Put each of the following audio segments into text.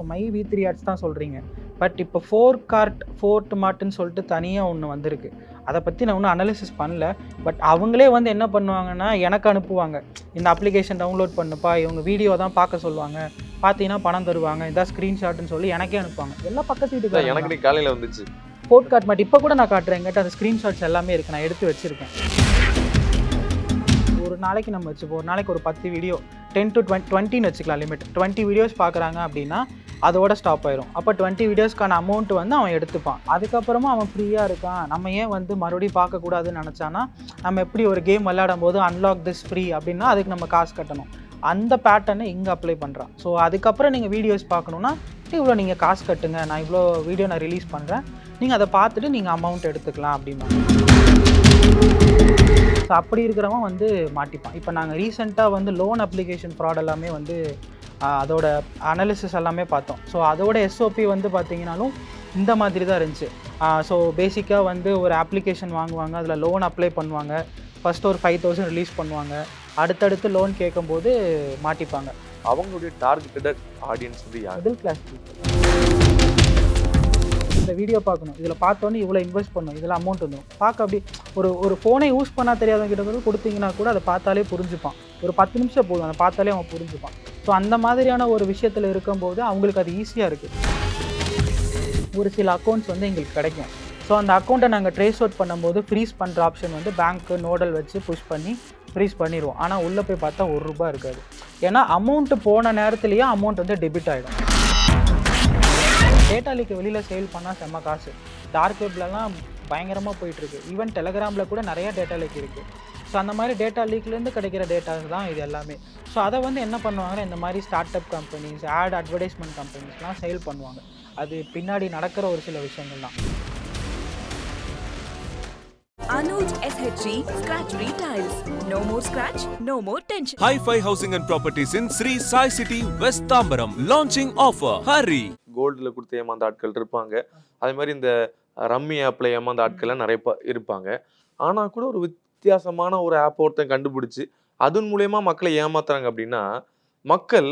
இப்போ my we three ads தான் சொல்கிறீங்க பட் இப்போ ஃபோர் கார்ட் ஃபோர்ட் மார்ட்னு சொல்லிட்டு தனியாக ஒன்று வந்திருக்கு. அதை பற்றி நான் ஒன்றும் அனாலிசிஸ் பண்ணல. பட் அவங்களே வந்து என்ன பண்ணுவாங்கன்னா எனக்கு அனுப்புவாங்க. இந்த அப்ளிகேஷன் டவுன்லோட் பண்ணுப்பா இவங்க வீடியோ தான் பார்க்க சொல்லுவாங்க. பார்த்தீங்கன்னா பணம் தருவாங்க. இதான் ஸ்க்ரீன்ஷாட்னு சொல்லி எனக்கே அனுப்புவாங்க. எல்லாம் பக்கத்து வீட்டுக்கு எனக்கு காலையில வந்துச்சு. ஃபோர்ட் கார்ட் மாட்டி இப்போ கூட நான் காட்டுறேன். என்கிட்ட அந்த ஸ்க்ரீன்ஷாட்ஸ் எல்லாமே இருக்குது நான் எடுத்து வச்சுருக்கேன். ஒரு நாளைக்கு நம்ம வச்சுப்போம். ஒரு நாளைக்கு ஒரு பத்து வீடியோ டென் டு டுவெண்ட் டுவெண்ட்டின்னு வச்சுக்கலாம் லிமிட் டுவெண்ட்டி வீடியோஸ் பார்க்குறாங்க அப்படின்னா அதோட ஸ்டாப் ஆயிரும். அப்போ டுவெண்ட்டி வீடியோஸ்க்கான அமௌண்ட் வந்து அவன் எடுத்துப்பான். அதுக்கப்புறமா அவன் ஃப்ரீயாக இருக்கான். நம்ம ஏன் வந்து மறுபடியும் பார்க்கக்கூடாதுன்னு நினச்சானா நம்ம எப்படி ஒரு கேம் விளையாடும் போது அன்லாக் திஸ் ஃப்ரீ அப்படின்னா அதுக்கு நம்ம காசு கட்டணும். அந்த பேட்டர்னை இங்கே அப்ளை பண்ணுறான் ஸோ அதுக்கப்புறம் நீங்கள் வீடியோஸ் பார்க்கணுன்னா இவ்வளோ நீங்கள் காசு கட்டுங்க. நான் இவ்வளோ வீடியோ நான் ரிலீஸ் பண்ணுறேன் நீங்கள் அதை பார்த்துட்டு நீங்கள் அமௌண்ட் எடுத்துக்கலாம் அப்படின்னா ஸோ அப்படி இருக்கிறவன் வந்து மாட்டிப்பான். இப்போ நாங்கள் ரீசெண்டாக வந்து லோன் அப்ளிகேஷன் ஃப்ராட் எல்லாமே வந்து அதோட அனாலிசிஸ் எல்லாமே பார்த்தோம். ஸோ அதோட எஸ்ஓபி வந்து பார்த்தீங்கன்னாலும் இந்த மாதிரி தான் இருந்துச்சு. ஸோ பேசிக்காக வந்து ஒரு அப்ளிகேஷன் வாங்குவாங்க அதில் லோன் அப்ளை பண்ணுவாங்க. ஃபஸ்ட் ஒரு ஃபைவ் தௌசண்ட் ரிலீஸ் பண்ணுவாங்க. அடுத்தடுத்து லோன் கேட்கும்போது மாட்டிப்பாங்க. அவங்களுடைய டார்கெட்டட் ஆடியன்ஸ் வந்து மிடில் கிளாஸ் இந்த வீடியோ பார்க்கணும். இதில் பார்த்தோன்னே இவ்வளோ இன்வெஸ்ட் பண்ணணும் இதில் அமௌண்ட் வந்துடும் பார்க்க அப்படி ஒரு ஒரு ஃபோனை யூஸ் பண்ணா தெரியாதவங்க கிட்ட கூட கொடுத்தீங்கன்னா கூட அதை பார்த்தாலே புரிஞ்சுப்பான். ஒரு பத்து நிமிஷம் போதும். அதை பார்த்தாலே அவன் புரிஞ்சுப்பான். ஸோ அந்த மாதிரியான ஒரு விஷயத்தில் இருக்கும்போது அவங்களுக்கு அது ஈஸியாக இருக்குது ஒரு சில அக்கௌண்ட்ஸ் வந்து எங்களுக்கு கிடைக்கும். ஸோ அந்த அக்கௌண்ட்டை நாங்கள் ட்ரேஸ் அவுட் பண்ணும்போது ஃப்ரீஸ் பண்ணுற ஆப்ஷன் வந்து பேங்க்கு நோடல் வச்சு புஷ் பண்ணி ஃப்ரீஸ் பண்ணிடுவோம் ஆனால் உள்ளே போய் பார்த்தா ஒரு ரூபா இருக்காது. ஏன்னா அமௌண்ட்டு போன நேரத்துலேயே அமௌண்ட் வந்து டெபிட் ஆகிடும் டேட்டா வெளியில் சேல் பண்ணால் செம்ம காசு. டார்க் வெப்லலாம் பயங்கரமாக போயிட்டுருக்கு ஈவன் டெலகிராமில் கூட நிறைய டேட்டா லீக் இருக்குது ஸோ அந்த மாதிரி டேட்டா லீக்லேருந்து கிடைக்கிற டேட்டாஸ் தான் இது எல்லாமே ஸோ அதை வந்து என்ன பண்ணுவாங்கன்னா இந்த மாதிரி start up companies ad advertisement கம்பெனிஸ்லாம் sale பண்ணுவாங்க அது பின்னாடி நடக்கிற ஒரு சில விஷயங்கள் தான் Anuj SHG Scratch Retiles. No more scratch, no more tension. Hi-Fi Housing and Properties in Sri Sai City, West Tambaram. Launching offer. Hurry! கோல்டில் கொடுத்து ஏமாந்த ஆட்கள் இருப்பாங்க அதே மாதிரி இந்த ரம்மி ஆப்பில் ஏமாந்த ஆட்கள்லாம் நிறைய இருப்பாங்க ஆனால் கூட ஒரு வித்தியாசமான ஒரு ஆப் ஒருத்தன் கண்டுபிடிச்சி அதன் மூலயமா மக்களை ஏமாத்துறாங்க அப்படின்னா மக்கள்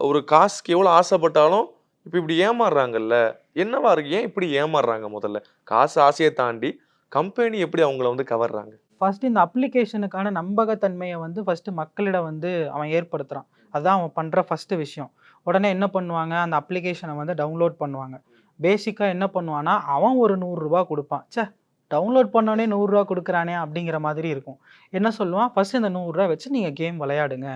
ஒரு காசுக்கு எவ்வளோ ஆசைப்பட்டாலும் இப்போ இப்படி ஏமாறுறாங்கல்ல? என்னவா இருக்கு? ஏன் இப்படி ஏமாறுறாங்க முதல்ல? காசு ஆசையை தாண்டி கம்பெனி எப்படி அவங்கள வந்து கவர்றாங்க? ஃபர்ஸ்ட் இந்த அப்ளிகேஷனுக்கான நம்பகத்தன்மையை வந்து ஃபர்ஸ்ட் மக்களிடம் வந்து அவன் ஏற்படுத்துகிறான் அதுதான் அவன் பண்ணுற ஃபஸ்ட்டு விஷயம். உடனே என்ன பண்ணுவாங்க? அந்த அப்ளிகேஷனை வந்து டவுன்லோட் பண்ணுவாங்க. பேசிக்காக என்ன பண்ணுவான்னா அவன் ஒரு நூறுரூவா கொடுப்பான். ச்சே டவுன்லோட் பண்ணோடனே நூறுரூவா கொடுக்குறானே அப்படிங்கிற மாதிரி இருக்கும். என்ன சொல்லுவான்? ஃபர்ஸ்ட் இந்த நூறுரூவா வச்சு நீங்கள் கேம் விளையாடுங்க.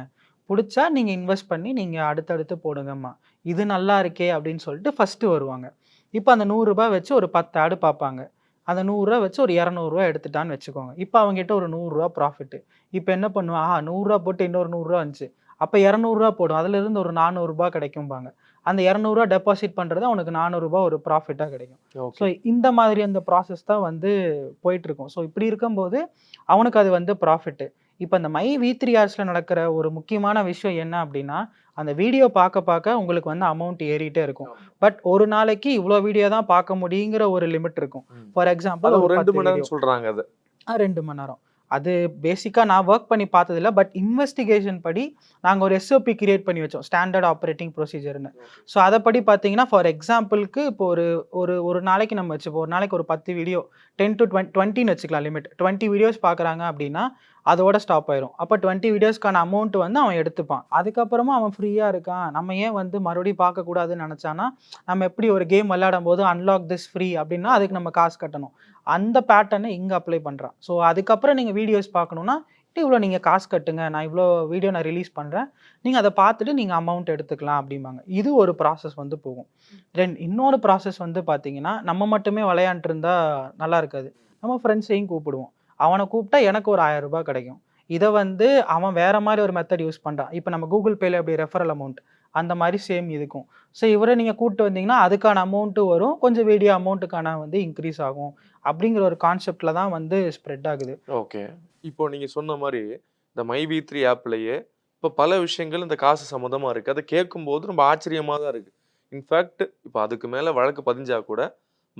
பிடிச்சா நீங்கள் இன்வெஸ்ட் பண்ணி நீங்கள் அடுத்தடுத்து போடுங்கம்மா. இது நல்லா இருக்கே அப்படின்னு சொல்லிட்டு ஃபஸ்ட்டு வருவாங்க. இப்போ அந்த நூறுரூபா வச்சு ஒரு பத்து ஆடு பார்ப்பாங்க. அந்த நூறுரூவா வச்சு ஒரு இரநூறுவா எடுத்துட்டான்னு வச்சுக்கோங்க. இப்போ அவங்ககிட்ட ஒரு நூறுரூவா ப்ராஃபிட்டு இப்போ என்ன பண்ணுவான்? ஆஹா நூறுரூவா போட்டு இன்னொரு நூறுரூவா வந்துச்சு. அப்போ இரநூறுவா போடும். அதுலேருந்து ஒரு நானூறுரூபா கிடைக்கும்பாங்க. அந்த இரநூறுவா டெபாசிட் பண்ணுறது அவனுக்கு நானூறுரூபா ஒரு ப்ராஃபிட்டாக கிடைக்கும். ஸோ இந்த மாதிரி அந்த ப்ராசஸ் தான் வந்து போயிட்டு இருக்கும் ஸோ இப்படி இருக்கும்போது அவனுக்கு அது வந்து ப்ராஃபிட்டு இப்போ இந்த மை வி த்ரீ ஹார்ஸில் நடக்கிற ஒரு முக்கியமான விஷயம் என்ன அப்படின்னா அந்த வீடியோ பார்க்க பார்க்க உங்களுக்கு வந்து அமௌண்ட் ஏறிட்டே இருக்கும். பட் ஒரு நாளைக்கு இவ்வளோ வீடியோ தான் பார்க்க முடியுங்கிற ஒரு லிமிட் இருக்கும். ஃபார் எக்ஸாம்பிள் ஒரு ரெண்டு மணி நேரம் சொல்றாங்க அது. ரெண்டு மணி நேரம். அது பேசிக்காக நான் ஒர்க் பண்ணி பார்த்ததில்ல பட் இன்வெஸ்டிகேஷன் படி நாங்கள் ஒரு எஸ்ஓபி கிரியேட் பண்ணி வச்சோம் ஸ்டாண்டர்ட் ஆப்ரேட்டிங் ப்ரொசீஜர்னு ஸோ அதை படி பார்த்தீங்கன்னா ஃபார் எக்ஸாம்பிளுக்கு இப்போ ஒரு ஒரு ஒரு நாளைக்கு நம்ம வச்சுப்போம் ஒரு நாளைக்கு ஒரு பத்து வீடியோ டென் டு டுவெண்ட் டுவெண்ட்டின்னு வச்சுக்கலாம் லிமிட் டுவெண்ட்டி வீடியோஸ் பார்க்குறாங்க அப்படின்னா அதோட ஸ்டாப் ஆயிரும். அப்போ டுவெண்ட்டி வீடியோஸ்க்கான அமௌண்ட் வந்து அவன் எடுத்துப்பான். அதுக்கப்புறமா அவன் ஃப்ரீயாக இருக்கான். நம்ம ஏன் வந்து மறுபடியும் பார்க்கக்கூடாதுன்னு நினச்சானா நம்ம எப்படி ஒரு கேம் விளையாடும் போது அன்லாக் திஸ் ஃப்ரீ அப்படின்னா அதுக்கு நம்ம காசு கட்டணும். அந்த பேட்டர்னை இங்கே அப்ளை பண்ணுறான் ஸோ அதுக்கப்புறம் நீங்கள் வீடியோஸ் பார்க்கணுன்னா இவ்வளோ நீங்கள் காசு கட்டுங்க. நான் இவ்வளோ வீடியோ நான் ரிலீஸ் பண்ணுறேன் நீங்கள் அதை பார்த்துட்டு நீங்கள் அமௌண்ட் எடுத்துக்கலாம் அப்படிம்பாங்க. இது ஒரு ப்ராசஸ் வந்து போகும். தென் இன்னொரு ப்ராசஸ் வந்து பார்த்தீங்கன்னா நம்ம மட்டுமே விளையாண்டுட்டு இருந்தா நல்லா இருக்காது. நம்ம ஃப்ரெண்ட்ஸையும் கூப்பிடுவோம். அவனை கூப்பிட்டா எனக்கு ஒரு ஆயிரம் ரூபாய் கிடைக்கும். இதை வந்து அவன் வேறு மாதிரி ஒரு மெத்தட் யூஸ் பண்ணுறான் இப்போ நம்ம கூகுள் பேல எப்படி ரெஃபரல் அமௌண்ட் அந்த மாதிரி சேம் இதுக்கும். ஸோ இவரை நீங்கள் கூப்பிட்டு வந்தீங்கன்னா அதுக்கான அமௌண்ட்டு வரும். கொஞ்சம் வீடியோ அமௌண்ட்டுக்கான வந்து இன்க்ரீஸ் ஆகும். அப்படிங்கிற ஒரு கான்செப்டில் தான் வந்து ஸ்ப்ரெட் ஆகுது. ஓகே இப்போ நீங்க சொன்ன மாதிரி இந்த மை வி த்ரீ ஆப்லயே இப்போ பல விஷயங்கள் இந்த காசு சம்மந்தமா இருக்கு. அதை கேட்கும்போது ரொம்ப ஆச்சரியமா தான் இருக்கு. இன்ஃபேக்ட் இப்போ அதுக்கு மேலே வழக்கு பதிஞ்சா கூட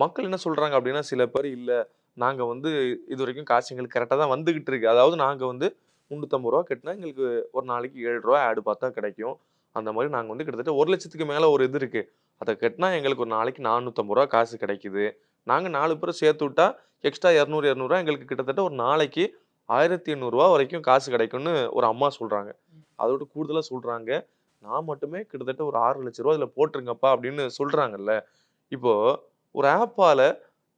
மக்கள் என்ன சொல்றாங்க அப்படின்னா சில பேர் இல்லை நாங்கள் வந்து இது வரைக்கும் காசு எங்களுக்கு கரெக்டாக தான் வந்துகிட்டு இருக்கு. அதாவது நாங்கள் வந்து முந்நூற்றம்பது ரூபா கட்டினா எங்களுக்கு ஒரு நாளைக்கு ஏழு ரூபா ஆடு பார்த்தா கிடைக்கும். அந்த மாதிரி நாங்கள் வந்து கிட்டத்தட்ட ஒரு லட்சத்துக்கு மேலே ஒரு இது இருக்குது அதை கட்டினா எங்களுக்கு ஒரு நாளைக்கு நானூற்றம்பது ரூபா காசு கிடைக்குது. நாங்கள் நாலு பேரும் சேர்த்து விட்டா எக்ஸ்ட்ரா இரநூறு இரநூறுவா எங்களுக்கு கிட்டத்தட்ட ஒரு நாளைக்கு ஆயிரத்தி எண்ணூறுரூவா வரைக்கும் காசு கிடைக்கும்னு ஒரு அம்மா சொல்கிறாங்க அதோட கூடுதலாக சொல்கிறாங்க நான் மட்டுமே கிட்டத்தட்ட ஒரு ஆறு லட்ச ரூபா இதில் போட்டுருங்கப்பா அப்படின்னு சொல்கிறாங்கல்ல இப்போது ஒரு ஆப்பால்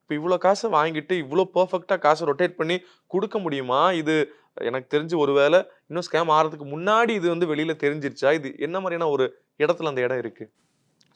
இப்போ இவ்வளோ காசை வாங்கிட்டு இவ்வளோ பர்ஃபெக்டாக காசை ரொட்டேட் பண்ணி கொடுக்க முடியுமா? இது எனக்கு தெரிஞ்சு ஒருவேளை இன்னும் ஸ்கேம் ஆகிறதுக்கு முன்னாடி இது வந்து வெளியில் தெரிஞ்சிருச்சா? இது என்ன மாதிரியான ஒரு இடத்துல அந்த இடம் இருக்குது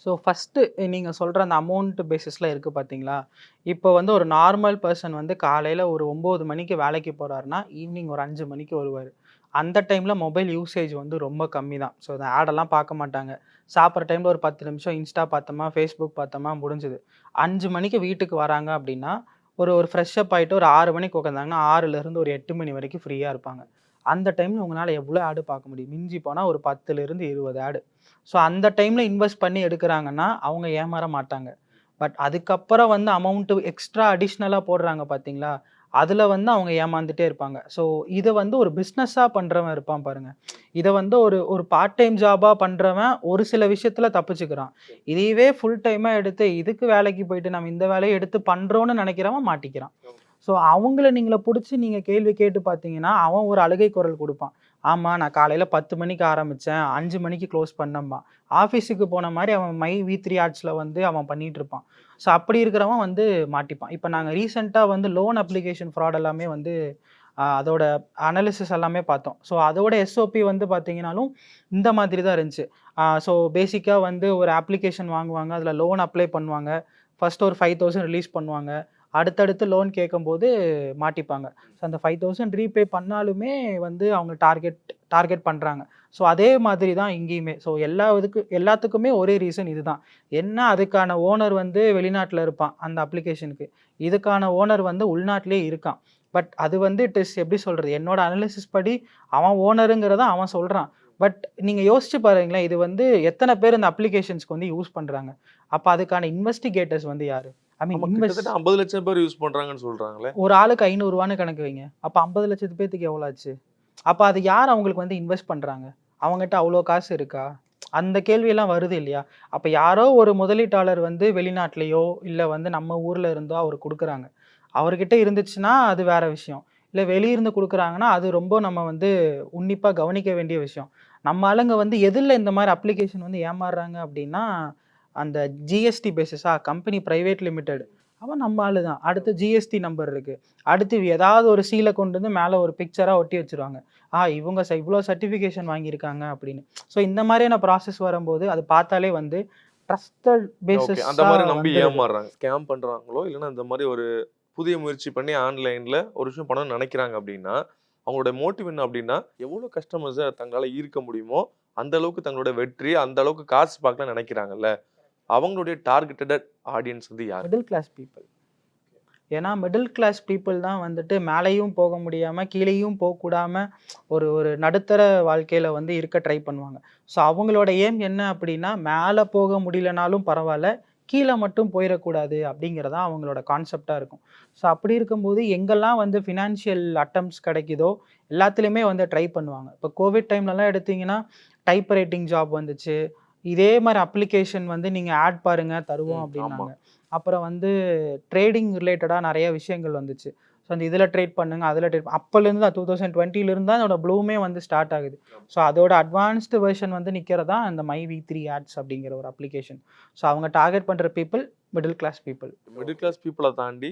ஸோ ஃபஸ்ட்டு நீங்கள் சொல்கிற அந்த அமௌண்ட் பேசிஸில் இருக்குது பார்த்தீங்களா இப்போ வந்து ஒரு நார்மல் பர்சன் வந்து காலையில் ஒரு ஒம்பது மணிக்கு வேலைக்கு போகிறாருன்னா ஈவினிங் ஒரு அஞ்சு மணிக்கு வருவார். அந்த டைமில் மொபைல் யூசேஜ் வந்து ரொம்ப கம்மி தான் ஸோ அந்த ஆடெல்லாம் பார்க்க மாட்டாங்க. சாப்பிட்ற டைமில் ஒரு பத்து நிமிஷம் இன்ஸ்டா பார்த்தோமா ஃபேஸ்புக் பார்த்தோமா முடிஞ்சுது. அஞ்சு மணிக்கு வீட்டுக்கு வராங்க அப்படின்னா ஒரு ஒரு ஃப்ரெஷ்ஷப் ஆகிட்டு ஒரு ஆறு மணிக்கு உட்காந்தாங்கன்னா ஆறுலேருந்து ஒரு எட்டு மணி வரைக்கும் ஃப்ரீயாக இருப்பாங்க. அந்த டைமில் உங்களால் எவ்வளோ ஆடு பார்க்க முடியும்? மிஞ்சி போனால் ஒரு பத்துலேருந்து இருபது ஆடு ஸோ அந்த டைமில் இன்வெஸ்ட் பண்ணி எடுக்கிறாங்கன்னா அவங்க ஏமாற மாட்டாங்க. பட் அதுக்கப்புறம் வந்து அமௌண்ட்டு எக்ஸ்ட்ரா அடிஷ்னலாக போடுறாங்க பார்த்தீங்களா அதில் வந்து அவங்க ஏமாந்துட்டே இருப்பாங்க. ஸோ இதை வந்து ஒரு பிஸ்னஸாக பண்ணுறவன் இருப்பான் பாருங்கள் இதை வந்து ஒரு ஒரு பார்ட் டைம் ஜாபாக பண்ணுறவன் ஒரு சில விஷயத்தில் தப்பிச்சுக்கிறான். இதையவே ஃபுல் டைமாக எடுத்து இதுக்கு வேலைக்கு போயிட்டு நம்ம இந்த வேலையை எடுத்து பண்ணுறோன்னு நினைக்கிறவன் மாட்டிக்கிறான். ஸோ அவங்கள நீங்கள பிடிச்சி நீங்கள் கேள்வி கேட்டு பார்த்தீங்கன்னா அவன் ஒரு அழுகை குரல் கொடுப்பான். ஆமாம் நான் காலையில் பத்து மணிக்கு ஆரம்பித்தேன் அஞ்சு மணிக்கு க்ளோஸ் பண்ணம்மா ஆஃபீஸுக்கு போன மாதிரி அவன் மை வி த்ரீ ஆர்ட்ஸில் வந்து அவன் பண்ணிட்டு இருப்பான். ஸோ அப்படி இருக்கிறவன் வந்து மாட்டிப்பான். இப்போ நாங்கள் ரீசெண்டாக வந்து லோன் அப்ளிகேஷன் ஃப்ராட் எல்லாமே வந்து அதோட அனாலிசிஸ் எல்லாமே பார்த்தோம். ஸோ அதோட எஸ்ஓபி வந்து பார்த்தீங்கனாலும் இந்த மாதிரி தான் இருந்துச்சு. ஸோ பேசிக்காக வந்து ஒரு அப்ளிகேஷன் வாங்குவாங்க. அதில் லோன் அப்ளை பண்ணுவாங்க. ஃபஸ்ட் ஒரு ஃபைவ் தௌசண்ட் ரிலீஸ் பண்ணுவாங்க. அடுத்தடுத்து லோன் கேட்கும்போது மாட்டிப்பாங்க. ஸோ அந்த ஃபைவ் தௌசண்ட் ரீபே பண்ணாலுமே வந்து அவங்க டார்கெட் டார்கெட் பண்ணுறாங்க ஸோ அதே மாதிரி தான் இங்கேயுமே. ஸோ எல்லா இதுக்கு எல்லாத்துக்குமே ஒரே ரீசன் இதுதான். என்ன அதுக்கான ஓனர் வந்து வெளிநாட்டில் இருப்பான் அந்த அப்ளிகேஷனுக்கு இதுக்கான ஓனர் வந்து உள்நாட்டிலே இருக்கான். பட் அது வந்து இட் இஸ் எப்படி சொல்கிறது என்னோட அனாலிசிஸ் படி அவன் ஓனருங்கிறத அவன் சொல்கிறான் பட் நீங்கள் யோசிச்சு பாருங்களேன் இது வந்து எத்தனை பேர் இந்த அப்ளிகேஷன்ஸ்க்கு வந்து யூஸ் பண்ணுறாங்க அப்போ அதுக்கான இன்வெஸ்டிகேட்டர்ஸ் வந்து யார்? ஐ மீன் இன்வெஸ்ட் ஐம்பது லட்சம் பேர் யூஸ் பண்றாங்கன்னு சொல்றாங்களே. ஒரு ஆளுக்கு ஐநூறுரூவான்னு கணக்கு வைங்க. அப்போ ஐம்பது லட்சத்து பேத்துக்கு எவ்வளோ ஆச்சு? அப்போ அது யார் அவங்களுக்கு வந்து இன்வெஸ்ட் பண்ணுறாங்க அவங்ககிட்ட அவ்வளோ காசு இருக்கா? அந்த கேள்வியெல்லாம் வருது இல்லையா? அப்போ யாரோ ஒரு முதலீட்டாளர் வந்து வெளிநாட்டிலேயோ இல்லை வந்து நம்ம ஊரில் இருந்தோ அவர் கொடுக்குறாங்க. அவர்கிட்ட இருந்துச்சுன்னா அது வேற விஷயம். இல்லை வெளியிருந்து கொடுக்குறாங்கன்னா அது ரொம்ப நம்ம வந்து உன்னிப்பாக கவனிக்க வேண்டிய விஷயம். நம்ம ஆளுங்க வந்து எதில் இந்த மாதிரி அப்ளிகேஷன் வந்து ஏமாறுறாங்க அப்படின்னா அந்த ஜிஎஸ்டி பேசிஸா கம்பெனி ப்ரைவேட் லிமிடெட் அவன் நம்ம ஆளு தான் அடுத்து ஜிஎஸ்டி நம்பர் இருக்குது அடுத்து ஏதாவது ஒரு சீலை கொண்டு வந்து மேலே ஒரு பிக்சராக ஒட்டி வச்சிருவாங்க. ஆ இவங்க ச இவ்வளோ சர்டிஃபிகேஷன் வாங்கியிருக்காங்க அப்படின்னு. ஸோ இந்த மாதிரியான ப்ராசஸ் வரும்போது அது பார்த்தாலே வந்து ட்ரஸ்டட் பேசிஸ் அந்த மாதிரி நம்பி ஏமாறுறாங்க. ஸ்கேம் பண்றாங்களோ இல்லைன்னா இந்த மாதிரி ஒரு புதிய முயற்சி பண்ணி ஆன்லைன்ல ஒரு விஷயம் பண்ணணும்னு நினைக்கிறாங்க அப்படின்னா அவங்களோட மோட்டிவ் என்ன அப்படின்னா எவ்வளவு கஸ்டமர்ஸை தங்களால ஈர்க்க முடியுமோ அந்த அளவுக்கு தங்களோட வெற்றி அந்த அளவுக்கு காசு பார்க்கலாம் நினைக்கிறாங்கல்ல. அவங்களுடைய டார்கெட்டட் ஆடியன்ஸ் வந்து யார்? மிடில் கிளாஸ் பீப்புள் ஏன்னா மிடில் கிளாஸ் பீப்புள் தான் வந்துட்டு மேலேயும் போக முடியாமல் கீழேயும் போகக்கூடாமல் ஒரு ஒரு நடுத்தர வாழ்க்கையில் வந்து இருக்க ட்ரை பண்ணுவாங்க. ஸோ அவங்களோட ஏம் என்ன அப்படின்னா மேலே போக முடியலனாலும் பரவாயில்ல கீழே மட்டும் போயிடக்கூடாது அப்படிங்கிறதா அவங்களோட கான்செப்டாக இருக்கும். ஸோ அப்படி இருக்கும்போது எங்கெல்லாம் வந்து ஃபினான்ஷியல் அட்டம்ஸ் கிடைக்குதோ எல்லாத்துலேயுமே வந்து ட்ரை பண்ணுவாங்க. இப்போ கோவிட் டைம்லலாம் எடுத்தீங்கன்னா டைப் ரைட்டிங் ஜாப் வந்துச்சு. இதே மாதிரி அப்ளிகேஷன் வந்து நீங்கள் ஆட் பாருங்க தருவோம் அப்படின்னாங்க. அப்புறம் வந்து ட்ரேடிங் ரிலேட்டடாக நிறைய விஷயங்கள் வந்துச்சு. ஸோ அந்த இதில் ட்ரேட் பண்ணுங்க அதில் ட்ரேட் அப்போலேருந்து தான் டூ தௌசண்ட் டுவெண்ட்டிலேருந்து தான் அதோட ப்ளூமே வந்து ஸ்டார்ட் ஆகுது. ஸோ அதோட அட்வான்ஸ்டு வெர்ஷன் வந்து நிற்கிறதா அந்த மை வி த்ரீ ஆட்ஸ் அப்படிங்கிற ஒரு அப்ளிகேஷன் ஸோ அவங்க டார்கெட் பண்ணுற people middle class people middle class பீப்புளை தாண்டி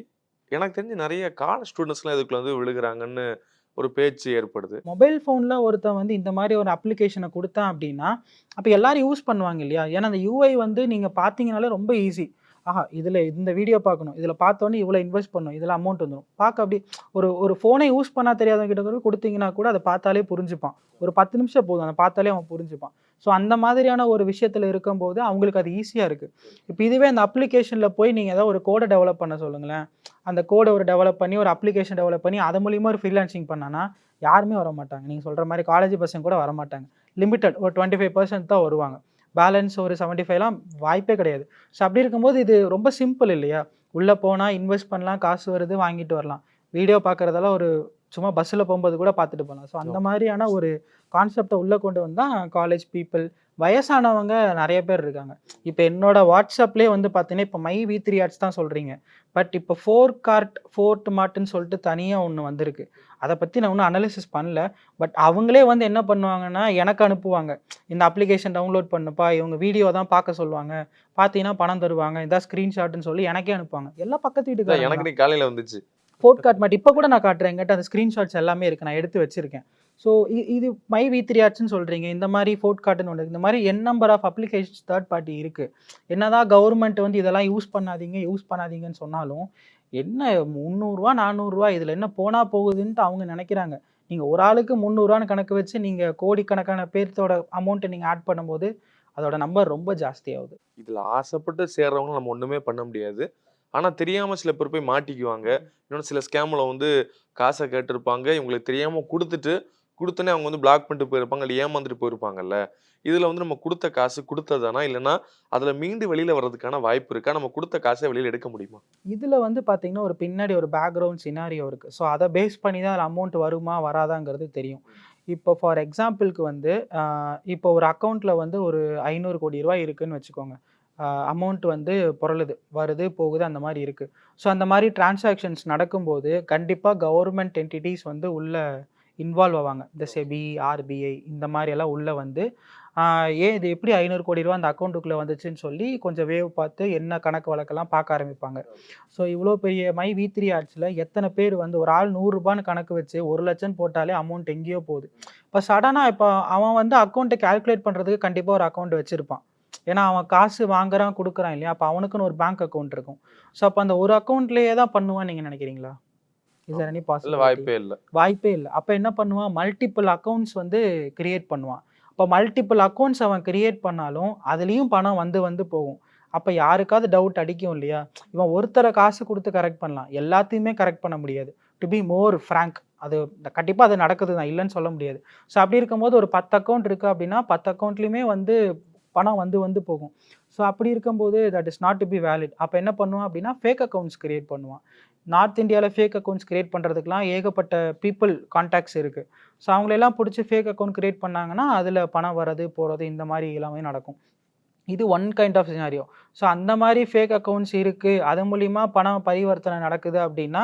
எனக்கு தெரிஞ்சு நிறைய காலேஜ் ஸ்டூடெண்ட்ஸ்லாம் இதுக்குள்ள வந்து விழுகிறாங்கன்னு ஒரு பேச்சு ஏற்படுது. மொபைல் ஃபோனில் ஒருத்தன் வந்து இந்த மாதிரி ஒரு அப்ளிகேஷனை கொடுத்தான் அப்படின்னா அப்போ எல்லாரும் யூஸ் பண்ணுவாங்க இல்லையா? ஏன்னா அந்த யூஐ வந்து நீங்கள் பார்த்தீங்கனாலே ரொம்ப ஈஸி ஆஹா இதில் இந்த வீடியோ பார்க்கணும். இதில் பார்த்தோன்னே இவ்வளோ இன்வெஸ்ட் பண்ணணும் இதில் அமௌண்ட் வந்துடும் பார்க்க அப்படி ஒரு ஒரு ஃபோனை யூஸ் பண்ணால் தெரியாதவங்க கிட்ட கூட கொடுத்தீங்கன்னா கூட அதை பார்த்தாலே புரிஞ்சுப்பான். ஒரு பத்து நிமிஷம் போதும். அதை பார்த்தாலே அவன் புரிஞ்சுப்பான். ஸோ அந்த மாதிரியான ஒரு விஷயத்தில் இருக்கும்போது அவங்களுக்கு அது ஈஸியாக இருக்குது இப்போ இதுவே அந்த அப்ளிகேஷனில் போய் நீங்கள் ஏதாவது ஒரு கோடை டெவலப் பண்ண சொல்லுங்களேன். அந்த கோடை ஒரு டெவலப் பண்ணி ஒரு அப்ளிகேஷன் டெவலப் பண்ணி அது மூலியமாக ஒரு ஃப்ரீலான்சிங் பண்ணானா யாருமே வர மாட்டாங்க நீங்கள் சொல்கிற மாதிரி காலேஜ் பசங்க கூட வர மாட்டாங்க லிமிட்டட் ஒரு டுவெண்ட்டி ஃபைவ் பர்சன்ட் தான் வருவாங்க. பேலன்ஸ் ஒரு செவன்ட்டி ஃபைவ்லாம் வாய்ப்பே கிடையாது. ஸோ அப்படி இருக்கும்போது இது ரொம்ப சிம்பிள் இல்லையா? உள்ளே போனால் இன்வெஸ்ட் பண்ணலாம் காசு வருது வாங்கிட்டு வரலாம். வீடியோ பார்க்குறதெல்லாம் ஒரு சும்மா பஸ்ஸில் போகும்போது கூட பார்த்துட்டு போகலாம். ஸோ அந்த மாதிரியான ஒரு கான்செப்டை உள்ளே கொண்டு வந்தால் காலேஜ் பீப்புள் வயசானவங்க நிறைய பேர் இருக்காங்க. இப்போ என்னோட வாட்ஸ்அப்லேயே வந்து பார்த்தீங்கன்னா இப்போ மை வி த்ரீ ஆர்ட்ஸ் தான் சொல்கிறீங்க பட் இப்போ ஃபோர் கார்ட் ஃபோர்ட் மார்ட்னு சொல்லிட்டு தனியாக ஒன்று வந்திருக்கு. அதை பற்றி நான் ஒன்றும் அனாலிசிஸ் பண்ணல. பட் அவங்களே வந்து என்ன பண்ணுவாங்கன்னா எனக்கு அனுப்புவாங்க. இந்த அப்ளிகேஷன் டவுன்லோட் பண்ணுப்பா இவங்க வீடியோ தான் பார்க்க சொல்லுவாங்க. பார்த்தீங்கன்னா பணம் தருவாங்க. இதான் ஸ்க்ரீன்ஷாட்னு சொல்லி எனக்கே அனுப்புவாங்க. எல்லா பக்கத்து வீட்டுக்கு எனக்கு காலையில வந்துச்சு. ஃபோர்ட் கார்ட் மாட்டி இப்போ கூட நான் காட்டுறேன். என்கிட்ட அந்த ஸ்க்ரீன்ஷாட்ஸ் எல்லாமே இருக்குது நான் எடுத்து வச்சிருக்கேன். ஸோ இது மை வி த்ரீ ஆர்ட்ஸ்னு சொல்கிறீங்க இந்த மாதிரி ஃபோர்ட் கார்ட்னு ஒன்று இந்த மாதிரி n number of applications third party இருக்குது என்னதான் கவர்மெண்ட் வந்து இதெல்லாம் யூஸ் பண்ணாதீங்க யூஸ் பண்ணாதீங்கன்னு சொன்னாலும் என்ன முந்நூறுரூவா நானூறுரூவா இதில் என்ன போனால் போகுதுன்ட்டு அவங்க நினைக்கிறாங்க. நீங்கள் ஒரு ஆளுக்கு முந்நூறுரூவான்னு கணக்கு வச்சு நீங்கள் கோடிக்கணக்கான பேர்த்தோட அமௌண்ட்டை நீங்கள் ஆட் பண்ணும்போது அதோட நம்பர் ரொம்ப ஜாஸ்தியாகுது. இதுல ஆசைப்பட்டு சேர்றவங்க நம்ம ஒண்ணுமே பண்ண முடியாது. ஆனா தெரியாம சில பேர் போய் மாட்டிக்குவாங்க. இன்னொன்று சில ஸ்கேம்ல வந்து காசை கேட்டிருப்பாங்க. இவங்களுக்கு தெரியாம கொடுத்துட்டு கொடுத்தனே அவங்க வந்து பிளாக் பண்ணிட்டு போயிருப்பாங்க இல்லை ஏமாந்துட்டு போயிருப்பாங்கல்ல. இதுல வந்து நம்ம கொடுத்த காசு கொடுத்ததானா இல்லைன்னா அதுல மீண்டு வெளியில வர்றதுக்கான வாய்ப்பு இருக்கா? நம்ம கொடுத்த காசை வெளியில எடுக்க முடியுமா? இதில் வந்து பார்த்தீங்கன்னா ஒரு பின்னாடி ஒரு பேக்ரவுண்ட் சினாரியோ இருக்குது ஸோ அதை பேஸ் பண்ணி தான் அதில் அமௌண்ட் வருமா வராதாங்கிறது தெரியும். இப்போ ஃபார் எக்ஸாம்பிளுக்கு வந்து இப்போ ஒரு அக்கௌண்ட்டில் வந்து ஒரு ஐநூறு கோடி ரூபாய் இருக்குன்னு வச்சுக்கோங்க. அமௌண்ட் வந்து புரளுது வருது போகுது அந்த மாதிரி இருக்குது ஸோ அந்த மாதிரி டிரான்சாக்ஷன்ஸ் நடக்கும்போது கண்டிப்பாக கவர்மெண்ட் என்டிட்டிஸ் வந்து உள்ள இன்வால்வ் ஆவாங்க. இந்த செபி ஆர்பிஐ இந்த மாதிரி எல்லாம் உள்ளே வந்து ஏன் இது எப்படி ஐநூறு கோடி ரூபா அந்த அக்கௌண்ட்டுக்குள்ளே வந்துச்சுன்னு சொல்லி கொஞ்சம் வேவ் பார்த்து என்ன கணக்கு வழக்கெல்லாம் பார்க்க ஆரம்பிப்பாங்க. ஸோ இவ்வளோ பெரிய மை வி த்ரீ ஆட்ஸில் எத்தனை பேர் வந்து ஒரு ஆள் நூறுரூபான்னு கணக்கு வச்சு ஒரு லட்சம் போட்டாலே அமௌண்ட் எங்கேயோ போகுது. இப்போ சடனாக இப்போ அவன் வந்து அக்கௌண்ட்டை கால்குலேட் பண்ணுறதுக்கு கண்டிப்பாக ஒரு அக்கௌண்ட் வச்சுருப்பான். ஏன்னா அவன் காசு வாங்குறான் கொடுக்குறான் இல்லையா? அப்போ அவனுக்குன்னு ஒரு பேங்க் அக்கௌண்ட் இருக்கும். ஸோ அப்போ அந்த ஒரு அக்கௌண்ட்லேயே தான் பண்ணுவான்னு நீங்கள் நினைக்கிறீங்களா? இஸ் எனி பாசிபிள் வாய்ப்பே இல்ல. வாய்ப்பே இல்லை. அப்போ என்ன பண்ணுவான்? மல்டிபிள் அக்கௌண்ட்ஸ் வந்து கிரியேட் பண்ணுவான். இப்போ மல்டிபிள் அக்கௌண்ட்ஸ் அவன் கிரியேட் பண்ணாலும் அதுலேயும் பணம் வந்து வந்து போகும். அப்போ யாருக்காவது டவுட் அடிக்கும் இல்லையா? இவன் ஒருத்தரை காசு கொடுத்து கரெக்ட் பண்ணலாம். எல்லாத்தையுமே கரெக்ட் பண்ண முடியாது. டு பி மோர் ஃப்ராங்க் அது கண்டிப்பாக அது நடக்குது தான். இல்லைன்னு சொல்ல முடியாது. ஸோ அப்படி இருக்கும்போது ஒரு பத்து அக்கௌண்ட் இருக்குது அப்படின்னா பத்து அக்கௌண்ட்லேயுமே வந்து பணம் வந்து வந்து போகும். ஸோ அப்படி இருக்கும்போது that is not to be valid அப்போ என்ன பண்ணுவான் அப்படின்னா ஃபேக் அக்கௌண்ட்ஸ் கிரியேட் பண்ணுவான். நார்த் இந்தியாவில் ஃபேக் அக்கௌண்ட்ஸ் கிரியேட் பண்ணுறதுக்குலாம் ஏகப்பட்ட பீப்புள் கான்டாக்ட்ஸ் இருக்குது ஸோ அவங்களெல்லாம் பிடிச்சி ஃபேக் அக்கௌண்ட் கிரியேட் பண்ணாங்கன்னா அதில் பணம் வர்றது போகிறது இந்த மாதிரி எல்லாமே நடக்கும். இது one kind of scenario so அந்த மாதிரி ஃபேக் அக்கௌண்ட்ஸ் இருக்குது அது மூலிமா பணம் பரிவர்த்தனை நடக்குது அப்படின்னா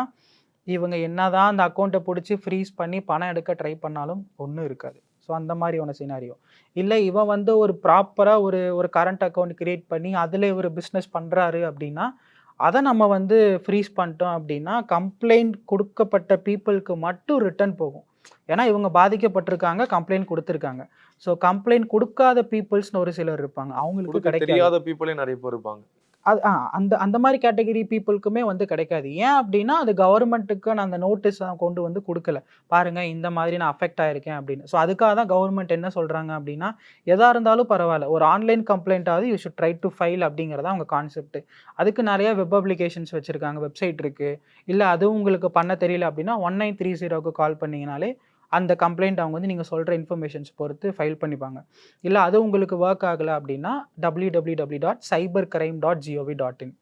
இவங்க என்ன தான் அந்த அக்கௌண்ட்டை பிடிச்சி ஃப்ரீஸ் பண்ணி பணம் எடுக்க ட்ரை பண்ணாலும் ஒன்றும் இருக்காது. ஸோ அந்த மாதிரியான சினாரியோ இல்லை இவன் வந்து ஒரு ப்ராப்பராக ஒரு ஒரு கரண்ட் அக்கௌண்ட் க்ரியேட் பண்ணி அதில் இவர் பிஸ்னஸ் பண்ணுறாரு அப்படின்னா அதை நம்ம வந்து ஃப்ரீஸ் பண்ணிட்டோம் அப்படின்னா கம்ப்ளைண்ட் கொடுக்கப்பட்ட பீப்புளுக்கு மட்டும் ரிட்டர்ன் போகும். ஏன்னா இவங்க பாதிக்கப்பட்டிருக்காங்க கம்ப்ளைண்ட் கொடுத்துருக்காங்க. ஸோ கம்ப்ளைண்ட் கொடுக்காத பீப்புள்ஸ்னு ஒரு சிலர் இருப்பாங்க. அவங்களுக்கு கொடுக்க கிடைக்காது. பீப்புளே நிறைய பேர் இருப்பாங்க. அது ஆ அந்த அந்த மாதிரி கேட்டகரி பீப்புளுக்குமே வந்து கிடைக்காது. ஏன் அப்படின்னா அது கவர்மெண்ட்டுக்கு நான் அந்த நோட்டீஸ் கொண்டு வந்து கொடுக்கல. பாருங்க இந்த மாதிரி நான் அஃபெக்ட் ஆயிருக்கேன் அப்படின்னு. ஸோ அதுக்காக தான் கவர்மெண்ட் என்ன சொல்கிறாங்க அப்படின்னா எதாக இருந்தாலும் பரவாயில்ல. ஒரு online கம்ப்ளைண்ட்டாவது you should try to file அப்படிங்கிறதா அவங்க கான்செப்ட் அதுக்கு நிறைய வெப் அப்ளிகேஷன்ஸ் வச்சுருக்காங்க. வெப்சைட் இருக்குது இல்லை அதுவும் உங்களுக்கு பண்ண தெரியல அப்படின்னா ஒன் நைன் த்ரீ ஜீரோக்கு கால் பண்ணிங்கனாலே அந்த கம்ப்ளைண்ட் அவங்க வந்து நீங்கள் சொல்கிற இன்ஃபர்மேஷன்ஸ் பொறுத்து ஃபைல் பண்ணிப்பாங்க. இல்லை அது உங்களுக்கு ஒர்க் ஆகலை அப்படின்னா W W W dot cyber crime dot GOV dot in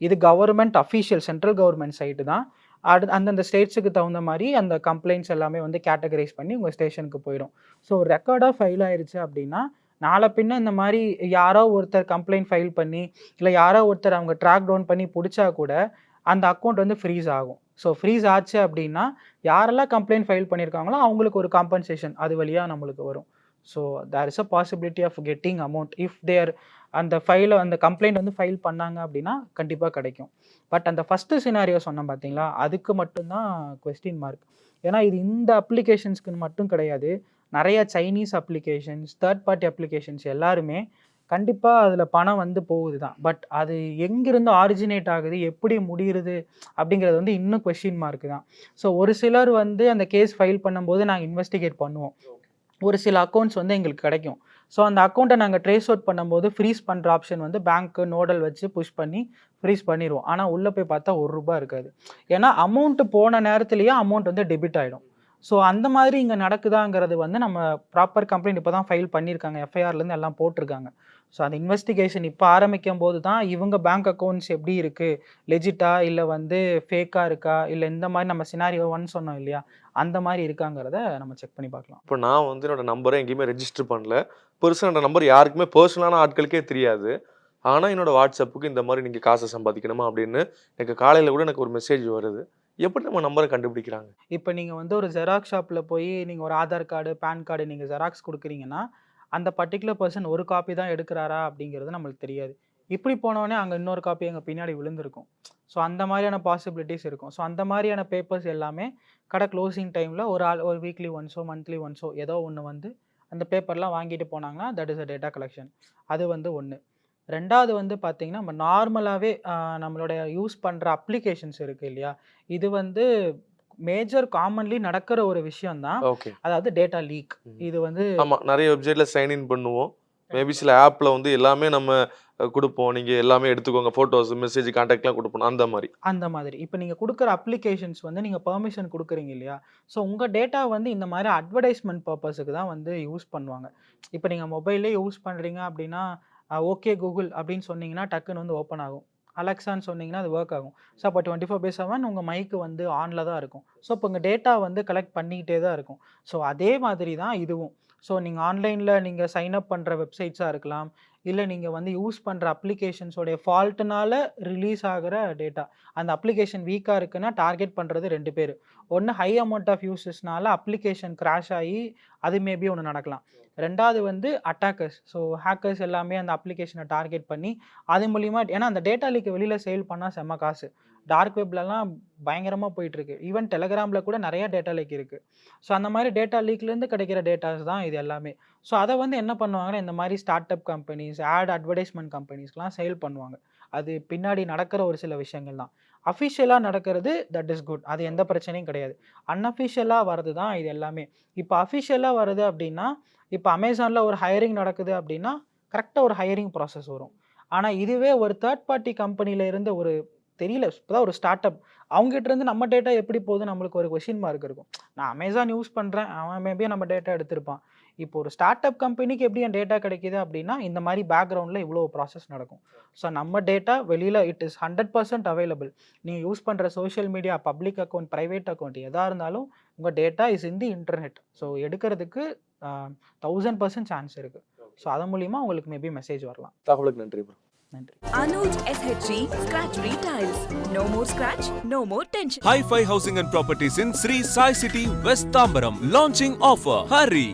இது government official central government site தான். அடு அந்தந்த ஸ்டேட்ஸுக்கு தகுந்த மாதிரி அந்த கம்ப்ளைண்ட்ஸ் எல்லாமே வந்து கேட்டகரைஸ் பண்ணி உங்கள் ஸ்டேஷனுக்கு போயிடும். ஸோ ரெக்கார்டாக ஃபைல் ஆயிடுச்சு அப்படின்னா நாளை பின்ன இந்த மாதிரி யாரோ ஒருத்தர் கம்ப்ளைண்ட் ஃபைல் பண்ணி இல்லை யாரோ ஒருத்தர் அவங்க ட்ராக் டவுன் பண்ணி பிடிச்சா கூட அந்த அக்கௌண்ட் வந்து ஃப்ரீஸ் ஆகும். ஸோ ஃப்ரீஸ் ஆச்சு அப்படின்னா யாரெல்லாம் கம்ப்ளைண்ட் ஃபைல் பண்ணியிருக்காங்களோ அவங்களுக்கு ஒரு காம்பன்சேஷன் அது வழியாக நம்மளுக்கு வரும். So there is a possibility of getting amount if there அந்த ஃபைலை அந்த கம்ப்ளைண்ட் வந்து ஃபைல் பண்ணாங்க அப்படின்னா கண்டிப்பாக கிடைக்கும். பட் அந்த ஃபஸ்ட்டு சினாரியோ சொன்னேன் பார்த்தீங்களா அதுக்கு மட்டும்தான் கொஸ்டின் மார்க் ஏன்னா இது இந்த அப்ளிகேஷன்ஸ்க்கு மட்டும் கிடையாது. நிறைய Chinese applications third party applications எல்லாருமே கண்டிப்பாக அதில் பணம் வந்து போகுது தான் பட் அது எங்கிருந்து ஆரிஜினேட் ஆகுது? எப்படி முடியுது? அப்படிங்கிறது வந்து இன்னும் கொஷின் மார்க் தான். ஸோ ஒரு சிலர் வந்து அந்த கேஸ் ஃபைல் பண்ணும்போது நாங்கள் இன்வெஸ்டிகேட் பண்ணுவோம். ஒரு சில அக்கௌண்ட்ஸ் வந்து எங்களுக்கு கிடைக்கும். ஸோ அந்த அக்கௌண்ட்டை நாங்கள் ட்ரேஸ் அவுட் பண்ணும்போது ஃப்ரீஸ் பண்ணுற ஆப்ஷன் வந்து பேங்க்கு நோடல் வச்சு புஷ் பண்ணி ஃப்ரீஸ் பண்ணிடுவோம் ஆனால் உள்ளே போய் பார்த்தா ஒரு ரூபாய் இருக்காது. ஏன்னா அமௌண்ட்டு போன நேரத்துலேயே அமௌண்ட் வந்து டெபிட் ஆகிடும் ஸோ அந்த மாதிரி இங்கே நடக்குதாங்கிறது வந்து நம்ம ப்ராப்பர் கம்ப்ளைண்ட் இப்போ தான் ஃபைல் பண்ணியிருக்காங்க எஃப்ஐஆர்லேருந்து எல்லாம் போட்டிருக்காங்க. ஸோ அந்த இன்வெஸ்டிகேஷன் இப்போ ஆரம்பிக்கும் போது தான் இவங்க பேங்க் அக்கௌண்ட்ஸ் எப்படி இருக்குது லெஜிட்டா இல்லை வந்து ஃபேக்காக இருக்கா? இல்லை இந்த மாதிரி நம்ம சினாரியோ ஒன் சொன்னோம் இல்லையா? அந்த மாதிரி இருக்காங்கிறத நம்ம செக் பண்ணி பார்க்கலாம். இப்போ நான் வந்து என்னோட நம்பரை எங்கேயுமே ரெஜிஸ்டர் பண்ணல. பெருசாக என்னோட நம்பர் யாருக்குமே பர்சனலான ஆட்களுக்கே தெரியாது. ஆனால் என்னோட வாட்ஸ்அப்புக்கு இந்த மாதிரி நீங்கள் காசை சம்பாதிக்கணுமா அப்படின்னு எனக்கு காலையில் கூட எனக்கு ஒரு மெசேஜ் வருது. எப்படி நம்ம நம்பரை கண்டுபிடிக்கிறாங்க? இப்போ நீங்கள் வந்து ஒரு ஜெராக்ஸ் ஷாப்பில் போய் நீங்கள் ஒரு ஆதார் கார்டு பேன் கார்டு நீங்கள் ஜெராக்ஸ் கொடுக்குறீங்கன்னா அந்த பர்டிகுலர் பர்சன் ஒரு காப்பி தான் எடுக்கிறாரா அப்படிங்கிறது நம்மளுக்கு தெரியாது. இப்படி போனோடனே அங்கே இன்னொரு காப்பி எங்கள் பின்னாடி விழுந்திருக்கும். ஸோ அந்த மாதிரியான பாசிபிலிட்டிஸ் இருக்கும். ஸோ அந்த மாதிரியான பேப்பர்ஸ் எல்லாமே கடை க்ளோசிங் டைமில் ஒரு ஆள் ஒரு வீக்லி ஒன்ஸோ மந்த்லி ஒன்ஸோ ஏதோ ஒன்று வந்து அந்த பேப்பர்லாம் வாங்கிட்டு போனாங்கன்னா that is a data collection அது வந்து ஒன்று ரெண்டாவது வந்து பார்த்திங்கன்னா நம்ம நார்மலாகவே நம்மளோட யூஸ் பண்ணுற அப்ளிகேஷன்ஸ் இருக்குது இல்லையா? இது வந்து மேஜர் காமன்லி நடக்கிற ஒரு விஷயம் தான் ஓகே. அதாவது டேட்டா லீக். இது வந்து ஆமாம் நிறைய வெப்சைட்டில் சைன்இன் பண்ணுவோம். மேபி சில ஆப்பில் வந்து எல்லாமே நம்ம கொடுப்போம். நீங்கள் எல்லாமே எடுத்துக்கோங்க ஃபோட்டோஸ் மெசேஜ் கான்டாக்ட்லாம் கொடுப்போம். அந்த மாதிரி. அந்த மாதிரி. இப்போ நீங்கள் கொடுக்குற அப்ளிகேஷன்ஸ் வந்து நீங்கள் பெர்மிஷன் கொடுக்குறீங்க இல்லையா? ஸோ உங்கள் டேட்டா வந்து இந்த மாதிரி அட்வர்டைஸ்மெண்ட் பர்பஸுக்கு தான் வந்து யூஸ் பண்ணுவாங்க. இப்போ நீங்கள் மொபைல்லே யூஸ் பண்ணுறீங்க அப்படின்னா ஓகே கூகுள் அப்படின்னு சொன்னீங்கன்னா டக்குன்னு வந்து ஓப்பன் ஆகும். அலெக்சான்னு சொன்னீங்கன்னா அது ஒர்க் ஆகும். ஸோ அப்போ டுவெண்ட்டி ஃபோர் பை செவன் உங்கள் மைக்கு வந்து ஆனில் தான் இருக்கும். ஸோ இப்போ உங்கள் டேட்டா வந்து கலெக்ட் பண்ணிக்கிட்டே தான் இருக்கும். ஸோ அதே மாதிரி தான் இதுவும். ஸோ நீங்கள் ஆன்லைனில் நீங்கள் சைன் அப் பண்ணுற வெப்சைட்ஸாக இருக்கலாம். இல்லை நீங்கள் வந்து யூஸ் பண்ணுற அப்ளிகேஷன்ஸோடைய ஃபால்ட்டுனால ரிலீஸ் ஆகிற டேட்டா. அந்த அப்ளிகேஷன் வீக்காக இருக்குன்னா டார்கெட் பண்ணுறது ரெண்டு பேர். ஒன்று ஹை அமௌண்ட் ஆஃப் யூசஸ்னால அப்ளிகேஷன் கிராஷ் ஆகி அது மேபி ஒன்று நடக்கலாம். ரெண்டாவது வந்து அட்டாக்கர்ஸ். ஸோ ஹேக்கர்ஸ் எல்லாமே அந்த அப்ளிகேஷனை டார்கெட் பண்ணி அது மூலிமா ஏன்னா அந்த டேட்டா லீக் வெளியில் சேல் பண்ணால் செம்ம காசு. டார்க் வெப்லலாம் பயங்கரமாக போயிட்டுருக்கு. ஈவன் டெலகிராமில் கூட நிறைய டேட்டா லீக் இருக்குது ஸோ அந்த மாதிரி டேட்டா லீக்லேருந்து கிடைக்கிற டேட்டாஸ் தான் இது எல்லாமே. ஸோ அதை வந்து என்ன பண்ணுவாங்கன்னா இந்த மாதிரி start up companies ad advertisement கம்பெனிஸ்லாம் sale பண்ணுவாங்க. அது பின்னாடி நடக்கிற ஒரு சில விஷயங்கள் தான். அஃபிஷியலாக நடக்கிறது தட் இஸ் குட் அது எந்த பிரச்சனையும் கிடையாது. அன்அஃபிஷியலாக வர்றது தான் இது எல்லாமே. இப்போ அஃபிஷியலாக வருது அப்படின்னா இப்போ அமேசானில் ஒரு ஹையரிங் நடக்குது அப்படின்னா கரெக்டாக ஒரு ஹையரிங் ப்ராசஸ் வரும். ஆனால் இதுவே ஒரு தேர்ட் பார்ட்டி கம்பெனியில் இருந்து ஒரு தெரியல. இப்போதான் ஒரு ஸ்டார்ட் அப் அவங்ககிட்ட இருந்து நம்ம டேட்டா எப்படி போகுது? நம்மளுக்கு ஒரு கொஷின் மார்க் இருக்கும். நான் அமேசான் யூஸ் பண்ணுறேன் அவன் மேபி நம்ம டேட்டா எடுத்திருப்பான். இப்போ ஒரு ஸ்டார்ட் அப் கம்பெனிக்கு எப்படி என் டேட்டா கிடைக்குது அப்படின்னா இந்த மாதிரி பேக்ரவுண்டில் இவ்வளோ ப்ராசஸ் நடக்கும். ஸோ நம்ம டேட்டா வெளியில் it is hundred percent available நீங்கள் யூஸ் பண்ணுற social media public account private account எதாக இருந்தாலும் உங்கள் data is in the internet so எடுக்கிறதுக்கு தௌசண்ட் பர்சன்ட் சான்ஸ் இருக்குது ஸோ அதன் மூலிமா உங்களுக்கு மேபி மெசேஜ் வரலாம். தகவலுக்கு நன்றி bro. நன்றி Anuj SHG Scratch Retiles. No more scratch, no more tension. Hi-Fi Housing and Properties in Sri Sai City, West Tambaram. Launching offer. Hurry!